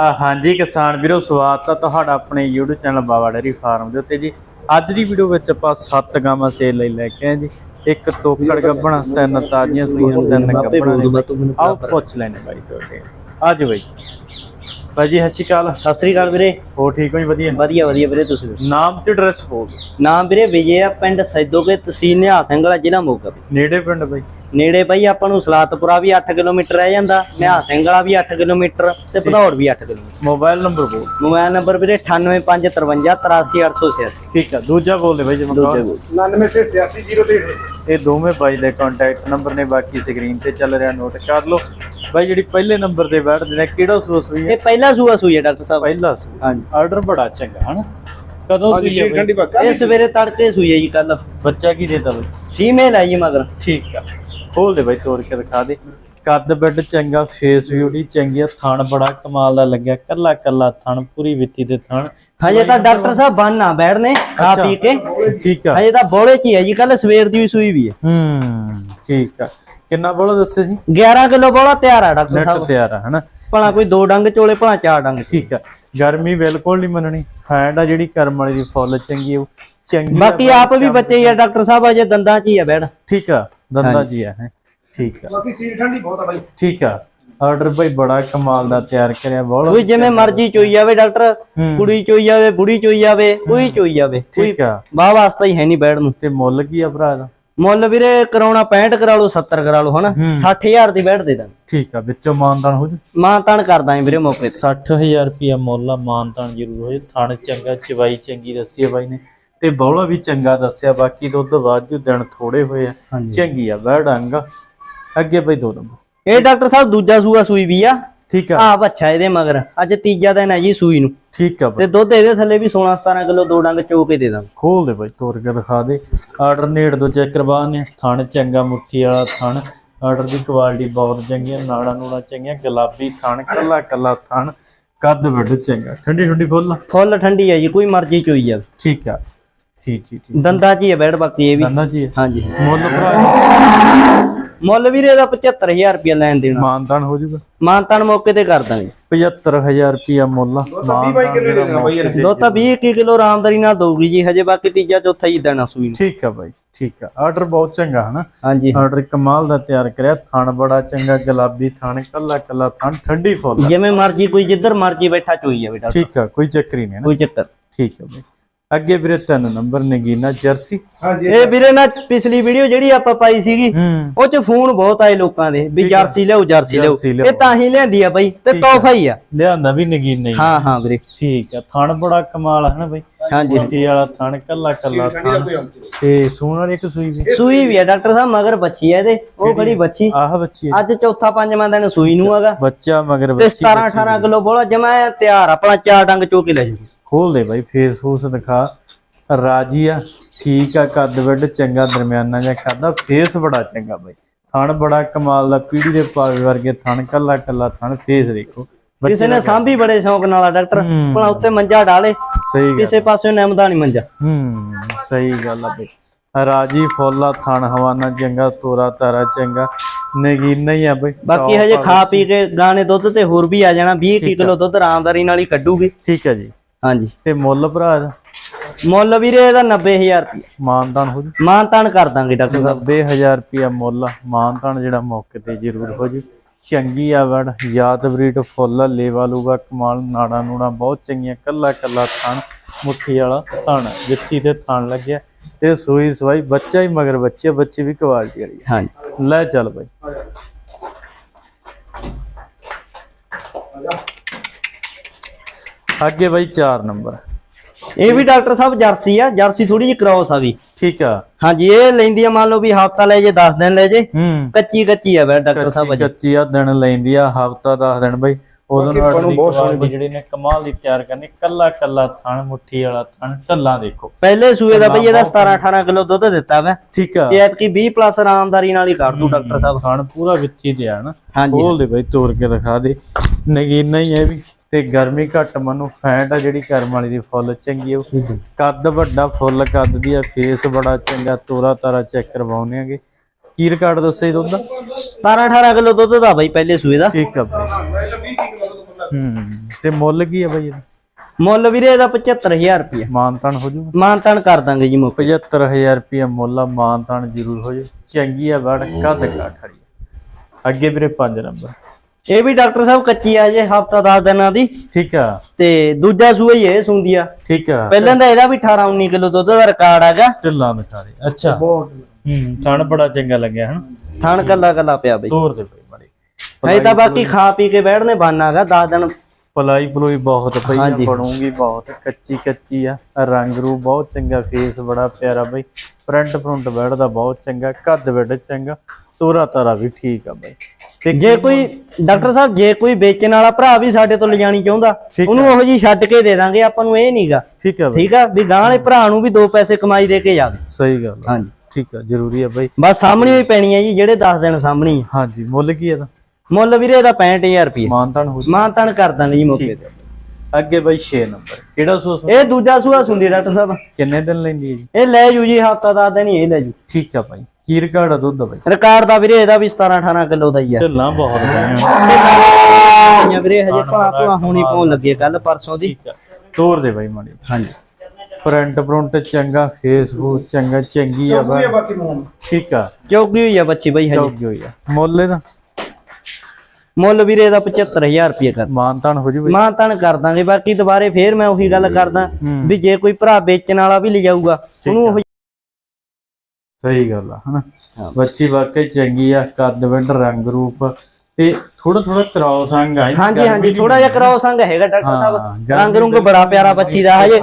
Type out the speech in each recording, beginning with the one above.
ਹਾਂਜੀ ਕਿਸਾਨ ਵੀਰੋ, ਸਵਾਗਤ ਹੈ ਤੁਹਾਡਾ ਆਪਣੇ YouTube channel Baba dairy farm ਦੇ ਉੱਤੇ ਜੀ। ਅੱਜ ਦੀ ਵੀਡੀਓ ਵਿੱਚ ਆਪਾਂ ਸੱਤ ਗਾਵਾਂ ਸੇਲ ਲਈ ਲੈ ਕੇ ਆਏ ਜੀ। ਇੱਕ ਤੋਕੜ ਗੱਬਣ ਤਿੰਨ ਤਾਜ਼ੀਆਂ ਸੂਈਆਂ, ਤਿੰਨ ਗੱਬਣਾਂ ਨੇ ਆਓ ਪੁੱਛ ਲੈਣੇ ਬਾਈ ਤੁਹਾਡੇ। ਅੱਜ ਬਾਈ ਬਾਈ ਜੀ ਸਤਿ ਸ਼੍ਰੀ ਅਕਾਲ। ਸਤਿ ਸ੍ਰੀ ਅਕਾਲ ਵੀਰੇ। ਹੋ ਠੀਕ ਹੋ ਜੀ? ਵਧੀਆ। ਵਧੀਆ ਵਧੀਆ ਵੀਰੇ ਤੁਸੀਂ ਦੱਸੋ? ਨਾਮ ਤੇ ਐਡਰੈਸ ਹੋ ਨਾਮ ਵੀਰੇ ਵਿਜੇ ਆ ਪਿੰਡ ਸੈਦੋਕੇ ਤਹਿਸੀਲ ਨਿਹਾਲ ਸਿੰਘ ਵਾਲਾ ਜ਼ਿਲ੍ਹਾ ਮੋਗਾ ਵੀ ਨੇੜੇ ਪਿੰਡ ਬਾਈ ਨੇੜੇ ਪਈ ਆਪਾਂ ਨੂੰ ਸਲਾਤਪੁਰਾ ਵੀ 8 ਕਿਲੋਮੀਟਰ ਰਹਿ ਜਾਂਦਾ। ਨਿਹਾਲ ਸਿੰਘ ਵਾਲਾ ਵੀ 8 ਕਿਲੋਮੀਟਰ ਤੇ ਭਦੌੜ ਵੀ 8 ਕਿਲੋਮੀਟਰ। ਮੋਬਾਈਲ ਨੰਬਰ ਬੋਲ ਮੋਬਾਈਲ ਨੰਬਰ ਵੀਰੇ 9853533886 ਠੀਕ ਆ ਦੂਜਾ ਬੋਲ ਦੇ ਬਾਈ ਜੀ ਦੂਜੇ ਕੋਲ 998603 ਇਹ ਦੋਵੇਂ ਬਾਈ ਦੇ ਕੰਟੈਕਟ ਨੰਬਰ ਨੇ ਬਾਕੀ ਸਕਰੀਨ ਤੇ ਚੱਲ ਰਿਹਾ ਨੋਟ ਕਰ ਲਓ। ਬਾਈ ਜਿਹੜੀ ਪਹਿਲੇ ਨੰਬਰ ਤੇ ਬੈਠਦੇ ਨੇ ਕਿਹੜਾ ਸੂਸ ਹੋਈ ਹੈ? ਇਹ ਪਹਿਲਾ ਸੂਆ ਸੂਈ ਹੈ ਡਾਕਟਰ ਸਾਹਿਬ। ਪਹਿਲਾ ਸੂ ਹਾਂਜੀ। ਆਰਡਰ ਬੜਾ ਚੰਗਾ ਹਨਾ? ਕਦੋਂ ਸੂਈ ਹੈ ਠੰਡੀ? ਪੱਕਾ? ਇਹ ਸਵੇਰੇ ਤੜਕੇ ਸੂਈ ਹੈ ਜੀ ਕੱਲ। ਬੱਚਾ ਕੀ ਦੇਤਾ ਬਾਈ? ਫੀਮੇਲ ਹੈ ਜੀ ਮਗਰ। ਠੀਕ ਆ। ਖੋਲ ਦੇ ਬਾਈ ਤੋੜ ਕੇ ਦਿਖਾ ਦੇ। ਕੱਦ ਬੈੱਡ ਚੰਗਾ ਫੇਸ ਬਿਊਟੀ ਚੰਗੀ ਆ ਥਣ ਬੜਾ ਕਮਾਲ ਦਾ ਲੱਗਿਆ ਕੱਲਾ ਕੱਲਾ ਥਣ ਪੂਰੀ ਵਿੱਤੀ ਦੇ ਥਣ। ਹਜੇ ਤਾਂ ਡਾਕਟਰ ਸਾਹਿਬ ਬੰਨਾ ਬੈਠਨੇ ਖਾ। ਪੀ ਕੇ। ਠੀਕ ਆ। ਹਜੇ ਤਾਂ ਬੋਲੇ ਚ ਹੀ ਹੈ ਜੀ ਕੱਲ ਸਵੇਰ ਦੀ ਵੀ ਸੂਈ ਵੀ ਹੈ। ਹੂੰ ਠੀਕ ਆ। ਕਿੰਨਾ ਬੋਲੋ ਦੱਸੇ ਜੀ? 11 ਕਿਲੋ ਬੋਲਾ ਤਿਆਰ ਹੈ ਡਾਕਟਰ ਨੈਟ ਸਾਹਿਬ। ਤਿਆਰ ਆ ਹਨਾ? ਭਲਾ ਕੋਈ ਦੋ ਡੰਗ ਚੋਲੇ ਭਲਾ ਚਾਰ ਡੰਗ ਠੀਕ ਆ। ਗਰਮੀ ਬਿਲਕੁਲ ਨਹੀਂ ਮੰਨਣੀ। ਫੈਂਡ ਆ ਜਿਹੜੀ ਕਰਮ ਵਾਲੀ ਦੀ ਫੁੱਲ ਚੰਗੀ ਆ, ਉਹ ਚੰਗੀ ਆ ਬਾਕੀ ਆਪ ਵੀ ਬੱਚੇ ਹੀ ਆ ਡਾਕਟਰ ਸਾਹਿਬ ਅਜੇ ਦੰਦਾਂ 'ਚ ਹੀ ਆ ਬੈੜ ਠੀਕ ਆ ਦੰਦਾ ਜੀ ਆ ਹੈ। ਠੀਕ ਆ। ਬਾਕੀ ਸੀਰ ਠੰਡੀ ਬਹੁਤ ਆ ਬਾਈ। ਠੀਕ ਆ। ਆਰਡਰ ਭਾਈ ਬੜਾ ਕਮਾਲ ਦਾ ਤਿਆਰ ਕਰਿਆ ਬਹੁਤ ਕੋਈ ਜਿਵੇਂ ਮਰਜ਼ੀ ਚੋਈ ਜਾਵੇ ਡਾਕਟਰ। ਕੁੜੀ ਚੋਈ ਜਾਵੇ ਬੁੜੀ ਚੋਈ ਜਾਵੇ ਕੋਈ ਚੋਈ ਜਾਵੇ ਠੀਕ ਆ। ਬਾਹ ਵਾਸਤਾ ਹੀ ਹੈ ਨਹੀਂ ਨੂੰ। ਤੇ ਮੁੱਲ ਕੀ ਆ ਭਰਾ ਦਾ ਮੁੱਲ ਵੀਰੇ ਕਰਾਉਣਾ 65 ਕਰਾ ਲਓ 70 ਕਰਾ ਲਓ ਹਨਾ? ਹੂੰ। 60000 ਦੀ ਬੈੜ ਦੇ ਦਾਂ ਠੀਕ ਆ ਵਿੱਚੋਂ ਮਾਨਦਾਨ ਹੋ ਜੂ? ਮਾਂ ਤਾਨ ਕਰਦਾ ਵੀਰੇ ਮੌਕੇ ਤੇ। 60000 ਰੁਪਿਆ ਮੁੱਲ ਆ ਮਾਨਦਾਨ ਜ਼ਰੂਰ ਹੋਏ ਥਣ ਚੰਗਾ ਚਵਾਈ ਚੰਗੀ ਦੱਸੀ ਆ ਬਾਈ ਨੇ। ਤੇ ਬੌਲਾ ਵੀ ਚੰਗਾ ਦੱਸਿਆ ਬਾਕੀ ਦੁੱਧ ਵਾਜੂ ਦਿਨ ਥੋੜੇ ਹੋਏ ਆ। ਚੰਗੀ ਆ ਬੈੜ ਅੰਗ। ਅੱਗੇ ਬਾਈ ਦੋ ਨੰਬਰ। ਇਹ ਡਾਕਟਰ ਸਾਹਿਬ ਦੂਜਾ ਸੂਆ ਸੂਈ ਵੀ ਆ। ਠੀਕ ਆ। ਆ ਬੱਚਾ ਇਹਦੇ ਮਗਰ। ਅੱਜ ਤੀਜਾ ਦਿਨ ਹੈ ਜੀ ਸੂਈ ਨੂੰ। ਠੀਕ ਆ ਬਾਈ। ਤੇ ਦੁੱਧ ਇਹਦੇ ਥੱਲੇ ਵੀ 16 17 ਕਿਲੋ ਦੋ ਡੰਗ ਚੋ ਕੇ ਦੇ ਦਾਂ ਖੋਲ ਦੇ ਬਾਈ ਤੋੜ ਕੇ ਦਿਖਾ ਦੇ। ਆਰਡਰ ਨੇੜ ਤੋਂ ਚੈੱਕ ਕਰਵਾ ਨੇ। ਥਣ ਚੰਗਾ ਮੁੱਠੀ ਵਾਲਾ ਥਣ। ਆਰਡਰ ਦੀ ਕੁਆਲਿਟੀ ਬਹੁਤ ਚੰਗੀ ਹੈ ਨਾੜਾ ਨੂੜਾ ਚੰਗੀਆਂ ਗੁਲਾਬੀ ਥਣ ਕੱਲਾ ਕੱਲਾ ਥਣ। ਕੱਦ ਵੱਡ ਚੰਗਾ। ਠੰਡੀ ਠੰਡੀ ਫੁੱਲ? ਫੁੱਲ ਠੰਡੀ ਹੈ ਜੀ ਕੋਈ ਮਰਜ਼ੀ ਚੋਈ ਜਾਵੇ। ਠੀਕ ਆ। ਠੀਕ ਠੀਕ ਦੰਦਾਂ 'ਚ ਹੀ ਆ ਬੈੜ ਬਾਕੀ ਇਹ ਵੀ। ਦੰਦਾ ਜੀ ਹਾਂਜੀ। ਮੁੱਲ ਭਰਾ ਮੁੱਲ ਵੀਰੇ ਦਾ 75000 ਰੁਪਇਆ ਲੈਣ ਦੇਣਾ। ਮਾਨਦਾਨ ਹੋ ਜੂਗਾ। ਮਾਨਤਾਨ ਮੌਕੇ ਤੇ ਕਰ ਦਾਂਗੇ। 75000 ਰੁਪਿਆ ਮੁੱਲ ਦੋ ਤਾਂ 20 21 ਕਿਲੋ ਆਰਾਮਦਾਰੀ ਨਾਲ ਦਊਗੀ ਜੀ ਹਜੇ ਬਾਕੀ ਤੀਜਾ ਚੌਥਾ ਹੀ ਦੇਣਾ ਸੂਈ ਨੂੰ। ਠੀਕ ਆ ਬਾਈ ਠੀਕ ਆ। ਆਰਡਰ ਬਹੁਤ ਚੰਗਾ ਹਨਾ। ਹਾਂਜੀ। ਆਰਡਰ ਕਮਾਲ ਦਾ ਤਿਆਰ ਕਰਿਆ ਥਣ ਬੜਾ ਚੰਗਾ ਗੁਲਾਬੀ ਥਣ ਕੱਲਾ ਕੱਲਾ ਥਣ ਠੰਡੀ ਫੁੱਲ। ਜਿਵੇਂ ਮਰਜ਼ੀ ਕੋਈ ਜਿੱਧਰ ਮਰਜ਼ੀ ਬੈਠਾ ਚੋਈ ਜਾਵੇ ਡਾਕਟਰ। ਠੀਕ ਆ ਕੋਈ ਚੱਕਰ ਹੀ ਨਹੀਂ ਨਾ ਕੋਈ ਚੱਕਰ। ਠੀਕ ਆ ਬਈ। ਅੱਗੇ ਵੀਰੇ ਤਿੰਨ ਨੰਬਰ ਨਗੀਨਾ ਜਰਸੀ। ਹਾਂਜੀ। ਇਹ ਵੀਰੇ ਨਾ ਪਿਛਲੀ ਵੀਡੀਓ ਜਿਹੜੀ ਆਪਾਂ ਪਾਈ ਸੀਗੀ ਉਹ ਚ ਫੋਨ ਬਹੁਤ ਆਏ ਲੋਕਾਂ ਦੇ ਵੀ। ਜਰਸੀ ਲਿਆਓ ਜਰਸੀ ਲਿਆਓ। ਇਹ ਤਾਂ ਹੀ ਲਿਆਂਦੀ ਆ ਬਾਈ ਤੇ। ਤੋਹਫਾ ਹੀ ਆ। ਲਿਆਂਦਾ ਵੀ ਨਗੀਨਾ ਹੀ। ਹਾਂ ਹਾਂ ਵੀਰੇ। ਠੀਕ ਆ। ਥਣ ਬੜਾ ਕਮਾਲ ਹੈ ਨਾ ਬਈ? ਹਾਂਜੀ। ਮਿੱਟੀ ਵਾਲਾ ਥਣ ਕੱਲਾ ਕੱਲਾ ਥਣ। ਤੇ ਸੂਣ ਵਾਲੀ ਇੱਕ ਸੂਈ ਵੀ। ਸੂਈ ਵੀ ਆ ਡਾਕਟਰ ਸਾਹਿਬ ਮਗਰ ਬੱਚੀ ਆ ਇਹਦੇ। ਉਹ ਖੜੀ ਬੱਚੀ? ਆਹ ਬੱਚੀ। ਅੱਜ ਚੌਥਾ ਪੰਜਵਾਂ ਦਿਨ ਸੂਈ ਨੂੰ ਹੈਗਾ। ਬੱਚਾ ਮਗਰ ਤੇ ਬੱਚੀ 17 18 ਕਿਲੋ ਬੋਲਾ ਜਮਾ ਤਿਆਰ ਆਪਣਾ ਚਾਰ ਡੰਗ ਚੋ ਕੇ ਲੈ ਜਾਓ ਖੋਲ ਦੇ ਬਾਈ ਫੇਸ ਫੂਸ ਦਿਖਾ। ਰਾਜੀ ਆ ਠੀਕ ਆ ਕੱਦ ਵੱਡ ਚੰਗਾ ਦਰਮਿਆਨਾ ਜਿਹਾ ਖਾਦਾ ਫੇਸ ਬੜਾ ਚੰਗਾ ਬਾਈ। ਥਣ ਬੜਾ ਕਮਾਲ ਦਾ ਪੀੜੀ ਦੇ ਪਾਵੇ ਵਰਗੇ ਥਣ ਕੱਲਾ ਕੱਲਾ ਥਣ ਫੇਸ ਦੇਖੋ। ਕਿਸੇ ਨੇ ਸਾਂਭੀ ਬੜੇ ਸ਼ੌਂਕ ਨਾਲ ਆ ਡਾਕਟਰ। ਭਲਾ ਉੱਤੇ ਮੰਜਾ ਡਾਲੇ। ਸਹੀ ਗੱਲ। ਕਿਸੇ ਪਾਸੇ ਨਿਮਦਾ ਨਹੀਂ ਮੰਜਾ। ਹੂੰ ਸਹੀ ਗੱਲ ਆ ਬਈ। ਰਾਜੀ ਫੋਲਾ ਥਣ ਹਵਾਨਾ ਚੰਗਾ ਤੋਰਾ ਤਾਰਾ ਚੰਗਾ ਨਗੀਨਾ ਹੀ ਆ ਬਈ। ਬਾਕੀ ਹਜੇ ਖਾ ਪੀ ਕੇ ਗਾਣੇ ਦੁੱਧ ਤੇ ਹੋਰ ਵੀ ਆ ਜਾਣਾ 20 ਠੀਕ ਆ। ਕਿਲੋ ਦੁੱਧ ਆਰਾਮਦਾਰੀ ਨਾਲ ਹੀ ਕੱਢੂਗੀ। ਠੀਕ ਹੈ ਜੀ। ਹਾਂਜੀ। ਤੇ ਮੁੱਲ ਭਰਾ ਦਾ ਮੁੱਲ ਵੀਰੇ ਇਹਦਾ 90000 ਰੁਪਏ ਮਾਨਦਾਨ ਹੋ ਜੂ? ਮਾਨਤਾਨ ਕਰ ਦਾਂਗੇ ਡਾਕਟਰ ਸਾਹਿਬ। 90000 ਰੁਪਿਆ ਮੁੱਲ। ਮਾਨਤਾਨ ਜਿਹੜਾ ਮੌਕੇ ਤੇ ਜ਼ਰੂਰ ਹੋ ਜੂ। ਚੰਗੀ ਆ ਵੜ ਯਾਦ ਬਰੀਡ ਫੁੱਲ ਲੇਵਾ ਲੂਗਾ ਕਮਾਲ ਨਾੜਾ ਨੂੜਾ ਬਹੁਤ ਚੰਗੀਆਂ ਕੱਲਾ ਕੱਲਾ ਥਣ ਮੁੱਠੀ ਵਾਲਾ ਥਣ ਜਿੱਤੀ ਤੇ ਥਣ ਲੱਗਿਆ। ਤੇ ਸੂਈ ਸਵਾਈ ਬੱਚਾ ਹੀ ਮਗਰ ਬੱਚੇ ਬੱਚੇ ਵੀ ਕੁਆਲਿਟੀ ਵਾਲੀ। ਹਾਂਜੀ। ਲੈ ਚੱਲ ਬਾਈ। ਅੱਗੇ ਬਾਈ 4 ਨੰਬਰ। ਇਹ ਵੀ ਡਾਕਟਰ ਸਾਹਿਬ ਜਰਸੀ ਆ ਜਰਸੀ ਥੋੜੀ ਜਿਹੀ ਕ੍ਰੋਸ ਆ ਵੀ। ਠੀਕ ਆ। ਹਾਂਜੀ ਇਹ ਲੈਂਦੀ ਆ ਮੰਨ ਲਓ ਵੀ ਹਫਤਾ ਲੈ ਜੇ 10 ਦਿਨ ਲੈ ਜੇ। ਕੱਚੀ ਕੱਚੀ ਆ ਵੈ ਡਾਕਟਰ ਸਾਹਿਬ ਅਜੇ। ਕੱਚੀ ਆ ਦਿਨ ਲੈਂਦੀ ਆ ਹਫਤਾ 10 ਦਿਨ ਬਾਈ। ਉਦੋਂ ਨਾਲ ਬਹੁਤ ਸੋਹਣੀ ਜਿਹੜੀ ਨੇ ਕਮਾਲ ਦੀ ਤਿਆਰ ਕਰਨੀ ਕੱਲਾ ਕੱਲਾ ਥਣ ਮੁੱਠੀ ਵਾਲਾ ਥਣ ਢੱਲਾਂ ਦੇਖੋ। ਪਹਿਲੇ ਸੂਏ ਦਾ ਬਈ ਇਹਦਾ 17 18 ਕਿਲੋ ਦੁੱਧ ਦਿੱਤਾ ਵਾ ਠੀਕ ਆ। ਤੇ ਐਤਕੀ 20 ਪਲੱਸ ਆਰਾਮਦਾਰੀ ਨਾਲ ਹੀ ਕਰ ਦੂ ਡਾਕਟਰ ਸਾਹਿਬ। ਥਣ ਪੂਰਾ ਵਿੱਚੀ ਤੇ ਆ ਨਾ। ਹਾਂਜੀ। ਖੋਲ ਦੇ ਬਾਈ ਤੋੜ ਕੇ ਦਿਖਾ ਦੇ। ਨਗੀਨਾ ਹੀ ਹੈ ਵੀ। ਤੇ ਗਰਮੀ ਘੱਟ ਮਨੂੰ ਫੈਂਟ ਆ ਜਿਹੜੀ ਕਰਮ ਵਾਲੀ ਦੀ ਫੁੱਲ ਚੰਗੀ ਆ। ਕੱਦ ਵੱਡਾ ਫੁੱਲ ਕੱਦ ਦੀ ਆ ਫੇਸ ਬੜਾ ਚੰਗਾ ਤੋਰਾ ਤਾਰਾ ਚੈੱਕ ਕਰਵਾਉਣੇ ਆਗੇ। ਕੀ ਰਿਕਾਰਡ ਦੱਸੇ ਦੁੱਧ ਦਾ? 17 18 ਕਿਲੋ ਦੁੱਧ ਦਾ ਬਈ ਪਹਿਲੇ ਸੂਏ ਦਾ। ਠੀਕ ਆ ਬਾਈ। ਪਹਿਲਾਂ 20 ਕਿਲੋ ਦੁੱਧ ਖੁੱਲਾ ਹੂੰ ਤੇ ਮੁੱਲ ਕੀ ਆ ਬਾਈ ਇਹਦਾ? ਮੁੱਲ ਵੀਰੇ ਇਹਦਾ 75000 ਰੁਪਏ ਮਾਨਤਾਨ ਹੋ ਜੂ ਮਾਨਤਾਨ ਕਰ ਦਾਂਗੇ ਜੀ ਮੁੱਕ 75000 ਰੁਪਏ ਮੁੱਲ ਆ ਮਾਨਤਾਨ ਜ਼ਰੂਰ ਹੋ ਜੂ। ਚੰਗੀ ਆ ਵੜ ਕੱਦ ਕਾ ਖੜੀ। ਅੱਗੇ ਵੀਰੇ 5 ਨੰਬਰ। ਇਹ ਵੀ ਡਾਕਟਰ ਸਾਹਿਬ ਕੱਚੀ ਆ ਜੇ ਹਫਤਾ 10 ਦਿਨਾਂ ਦੀ। ਠੀਕ ਆ। ਤੇ ਦੂਜਾ ਸੂਆ ਹੀ ਇਹ ਸੁੰਦੀ ਆ। ਠੀਕ ਆ। ਪਹਿਲਾਂ ਦਾ ਇਹਦਾ ਵੀ 18 19 ਕਿਲੋ ਦੁੱਧ ਦਾ ਰਿਕਾਰਡ ਹੈਗਾ। ਢਿੱਲਾਂ ਦਿਖਾਰੇ ਅੱਛਾ। ਬਹੁਤ ਹੂੰ ਥਣ ਬੜਾ ਚੰਗਾ ਲੱਗਿਆ ਹਨ? ਥਣ ਕੱਲਾ ਕੱਲਾ ਪਿਆ ਬਈ। ਤੋਰ ਦੇ ਬਈ ਮਾੜੀ। ਤਾਂ ਬਾਕੀ ਖਾ ਪੀ ਕੇ ਬੈਠਨੇ ਬਾਨਾਗਾ 10 ਦਿਨ। ਪਲਾਈ ਪਲੋਈ ਬਹੁਤ ਪਈ ਆ। ਬਣੂਗੀ ਬਹੁਤ ਕੱਚੀ ਕੱਚੀ ਆ ਰੰਗ ਰੂ ਬਹੁਤ ਚੰਗਾ ਫੇਸ ਬੜਾ ਪਿਆਰਾ ਬਈ। ਪ੍ਰਿੰਟ ਪ੍ਰਿੰਟ ਬੈਠਦਾ ਬਹੁਤ ਚੰਗਾ ਕੱਦ ਬੈਠ ਚੰਗਾ। ਤੋਰਾ ਤਾਰਾ ਵੀ ਠੀਕ ਆ ਬਈ। ਤੇ ਜੇ ਕੋਈ ਡਾਕਟਰ ਸਾਹਿਬ ਜੇ ਕੋਈ ਵੇਚਣ ਵਾਲਾ ਭਰਾ ਵੀ ਸਾਡੇ ਤੋਂ ਲਿਜਾਣੀ ਚਾਹੁੰਦਾ ਉਹਨੂੰ ਉਹੋ ਜੀ ਛੱਡ ਕੇ ਦੇ ਦਾਂਗੇ ਆਪਾਂ ਨੂੰ ਇਹ ਨਹੀਂਗਾ। ਠੀਕ ਆ ਬਈ। ਠੀਕ ਆ? ਵੀ ਗਾਂ ਵਾਲੇ ਭਰਾ ਨੂੰ ਵੀ ਦੋ ਪੈਸੇ ਕਮਾਈ ਦੇ ਕੇ ਜਾਵੇ। ਸਹੀ ਗੱਲ ਹਾਂਜੀ। ਠੀਕ ਆ ਜ਼ਰੂਰੀ ਆ ਬਈ। ਬਸ ਸਾਹਮਣੇ ਹੀ ਪੈਣੀ ਹੈ ਜੀ ਜਿਹੜੇ 10 ਦਿਨ ਸਾਹਮਣੇ ਹੀ। ਹਾਂਜੀ ਮੁੱਲ ਕੀ ਇਹਦਾ? ਮੁੱਲ ਵੀਰੇ ਇਹਦਾ 65000 ਰੁਪਏ ਮਾਨਤਾਨ ਹੋ ਜੂ। ਮਾਨ ਤਾਨ ਕਰ ਦਾਂਗੇ ਜੀ ਮੌਕੇ ਆ। ਅੱਗੇ ਬਈ 6 ਨੰਬਰ। ਕਿਹੜਾ ਤੇ ਇਹ ਦੂਜਾ ਸੂਆ ਸੁੰਦੀ ਡਾਕਟਰ ਸਾਹਿਬ। ਕਿੰਨੇ ਦਿਨ ਲੈਂਦੀ ਹੈ ਜੀ? ਇਹ ਲੈ ਜੂ ਜੀ ਹਫਤਾ 10 ਦਿਨ ਹੀ ਇਹ ਲੈ ਜੂ। ਠੀਕ ਆ ਭਾਈ ਕੀ ਰਿਕਾਰਡ ਆ ਦੁੱਧ ਦਾ ਭਾਈ ਰਿਕਾਰਡ ਦਾ ਵੀਰੇ ਇਹਦਾ ਵੀ 17 18 ਕਿਲੋ ਦਾ ਹੀ ਆ। ਢਿੱਲਾਂ ਬਹੁਤ ਪਈਆਂ ਜਾਂ ਵੀਰੇ ਹਜੇ ਭਲਾ ਭਲਾ ਹੋਣੀ ਪਾਉਣ ਲੱਗੇ ਕੱਲ ਪਰਸੋਂ ਦੀ। ਤੋਰ ਦੇ ਭਾਈ ਮਾੜੀ ਹਾਂਜੀ। ਪ੍ਰਿੰਟ ਪ੍ਰਿੰਟ ਚੰਗਾ ਫੇਸਬੁੱਕ ਚੰਗਾ ਚੰਗੀ ਆ ਬਾ ਨੂੰ ਠੀਕ ਆ। ਚੌਕੀ ਹੋਈ ਆ ਬੱਚੀ ਬਈ ਹਜੇ। ਚੌਕੀ ਹੋਈ ਆ। ਮੁੱਲ ਇਹਦਾ? ਮੁੱਲ ਵੀਰੇ ਇਹਦਾ 75000 ਰੁਪਏ ਕਰ। ਮਾਨਤਾਨ ਹੋ ਜੂ ਬਈ। ਮਾਂ ਤਣ ਕਰ ਦਾਂਗੇ ਬਾਕੀ ਦੁਬਾਰੇ ਫੇਰ ਮੈਂ ਉਹੀ ਗੱਲ ਕਰਦਾ। ਵੀ ਜੇ ਕੋਈ ਭਰਾ ਵੇਚਣ ਵਾਲਾ ਵੀ ਲਿਜਾਊਗਾ ਉਹਨੂੰ ਉਹ ਸਹੀ ਗੱਲ ਆ ਹਨਾ? ਹਾਂ। ਬੱਚੀ ਵਾਕਈ ਚੰਗੀ ਆ ਕੱਦ ਵਿੰਡ ਰੰਗ ਰੂਪ। ਤੇ ਥੋੜਾ ਥੋੜਾ ਕਰਾਉ ਸੰਗ ਆ ਹਾਂਜੀ ਹਾਂਜੀ ਥੋੜਾ ਜਿਹਾ ਕਰਾਓ ਸੰਗ ਹੈਗਾ ਡਾਕਟਰ ਹਾਂ, ਸਾਹਿਬ। ਰੰਗ ਰੁੰਗ ਬੜਾ ਪਿਆਰਾ ਬੱਚੀ ਦਾ ਹਜੇ।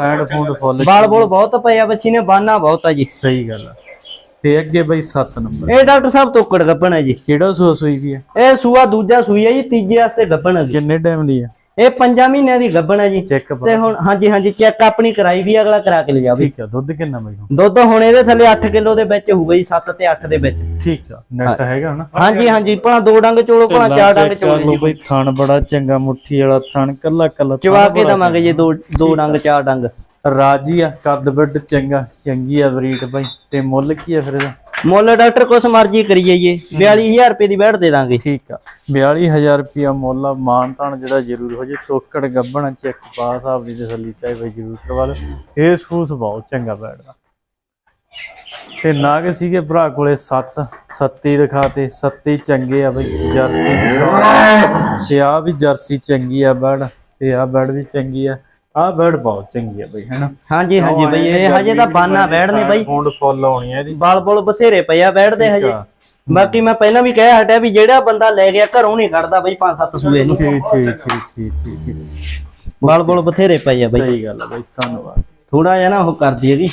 ਬਾਲ ਬੋਲ ਬਹੁਤ ਪਏ ਆ ਬੱਚੀ ਨੇ ਬਾਨਾ ਬਹੁਤ ਆ ਜੀ। ਸਹੀ ਗੱਲ ਆ। ਤੇ ਅੱਗੇ ਬਈ 7 ਨੰਬਰ। ਇਹ ਡਾਕਟਰ ਸਾਹਿਬ ਤੋਕੜ ਗੱਪਣ ਹੈ ਜੀ। ਕਿਹੜਾ ਸੋਸ ਹੋਈ ਵੀ ਆ? ਇਹ ਸੂਆ ਦੂਜਾ ਸੂਈ ਹੈ ਜੀ ਤੀਜੇ ਵਾਸਤੇ ਗੱਪਣ ਹੈ ਜੀ। ਕਿੰਨੇ ਟਾਈਮ ਦੀ ਆ? ਇਹ ਪੰਜਾਂ ਮਹੀਨਿਆਂ ਦੀ ਗੱਪਣ ਹੈ ਜੀ। ਚੈੱਕ ਤੇ ਹੁਣ ਹਾਂਜੀ ਹਾਂਜੀ ਚੈੱਕ ਆਪਣੀ ਕਰਾਈ ਵੀ ਅਗਲਾ ਕਰਾ ਕੇ ਲਿਜਾਵੇ ਠੀਕ ਆ ਦੁੱਧ ਕਿੰਨਾ ਬਈ ਦੁੱਧ ਹੁਣ ਇਹਦੇ ਥੱਲੇ 8 ਕਿਲੋ ਦੇ ਵਿੱਚ ਹੋਊਗਾ ਜੀ 7 ਤੇ 8 ਦੇ ਵਿੱਚ। ਠੀਕ ਆ ਨੈਟ ਹੈਗਾ ਨਾ ਹਾਂਜੀ ਹਾਂਜੀ ਭਲਾ ਦੋ ਡੰਗ ਚੋਲੋ ਭਲਾ ਚਾਰ ਡੰਗ ਚੋਲੋ ਬਈ ਥਣ ਬੜਾ ਚੰਗਾ ਮੁੱਠੀ ਵਾਲਾ ਥਣ ਕੱਲਾ ਕੱਲਾ ਚਵਾ ਕੇ ਦਵਾਂਗੇ ਜੀ ਦੋ ਦੋ ਡੰਗ ਚਾਰ ਡੰਗ। ਰਾਜੀ ਆ ਕੱਦ ਬੱਡ ਚੰਗਾ ਚੰਗੀ ਆ ਬਰੀਡ ਬਾਈ। ਤੇ ਮੁੱਲ ਕੀ ਆ ਫਿਰ ਇਹਦਾ? ਮੁੱਲ ਡਾਕਟਰ ਕੁਛ ਮਰਜ਼ੀ ਕਰੀਏ ਜੀ 42000 ਰੁਪਏ ਦੀ ਬੈਠ ਦੇ ਦਾਂਗੇ। ਠੀਕ ਆ। 42000 ਰੁਪਿਆ ਮੁੱਲ ਆ ਮਾਨ ਤਾਨ ਜਿਹੜਾ ਜ਼ਰੂਰ ਹੋ ਜੇ ਟੋਕੜ ਗੱਬਣ ਚੈੱਕ ਪਾਸ ਆਪ ਦੀ ਤਸੱਲੀ ਚਾਹੇ ਬਈ ਜ਼ਰੂਰ ਕਰਵਾ ਲਓ। ਫੇਸ ਫੂਸ ਬਹੁਤ ਚੰਗਾ ਬੈਠਦਾ ਤੇ ਨਾਗ ਸੀਗੇ ਭਰਾ ਕੋਲੇ 7 ਸੱਤੀ ਦਿਖਾਤੇ ਸੱਤੀ ਚੰਗੇ ਆ ਬਈ ਜਰਸੀ ਤੇ ਆ ਵੀ ਜਰਸੀ ਚੰਗੀ ਆ ਬੈੜ ਤੇ ਆ ਬੈੜ ਵੀ ਚੰਗੀ ਆ। ਆ ਬੈੜ ਬਹੁਤ ਚੰਗੀ ਆ ਬਈ ਹੈਨਾ? ਹਾਂਜੀ ਹਾਂਜੀ ਬਈ ਇਹ ਹਜੇ ਤਾਂ ਬਾਨਾ ਬੈਠਨੇ ਬਈ। ਫੋਨ ਫੁੱਲ ਆਉਣੀ ਆ ਇਹਦੀ ਬਲ ਬੁਲ ਬਥੇਰੇ ਪਿਆ ਬੈਠਦੇ ਹਜੇ। ਆ। ਬਾਕੀ ਮੈਂ ਪਹਿਲਾਂ ਵੀ ਕਹਿ ਹਟਿਆ ਵੀ ਜਿਹੜਾ ਬੰਦਾ ਲੈ ਗਿਆ ਘਰੋਂ ਨਹੀਂ ਕੱਢਦਾ ਬਈ 5-7 ਸੂਏ ਨੂੰ। ਠੀਕ ਠੀਕ ਠੀਕ ਠੀਕ ਬਲ ਬੁਲ ਬਥੇਰੇ ਪਏ ਆ ਬਈ। ਸਹੀ ਗੱਲ ਆ ਬਈ ਧੰਨਵਾਦ। ਥੋੜਾ ਜਿਹਾ ਨਾ ਉਹ ਕਰਦੀ ਹੈਗੀ।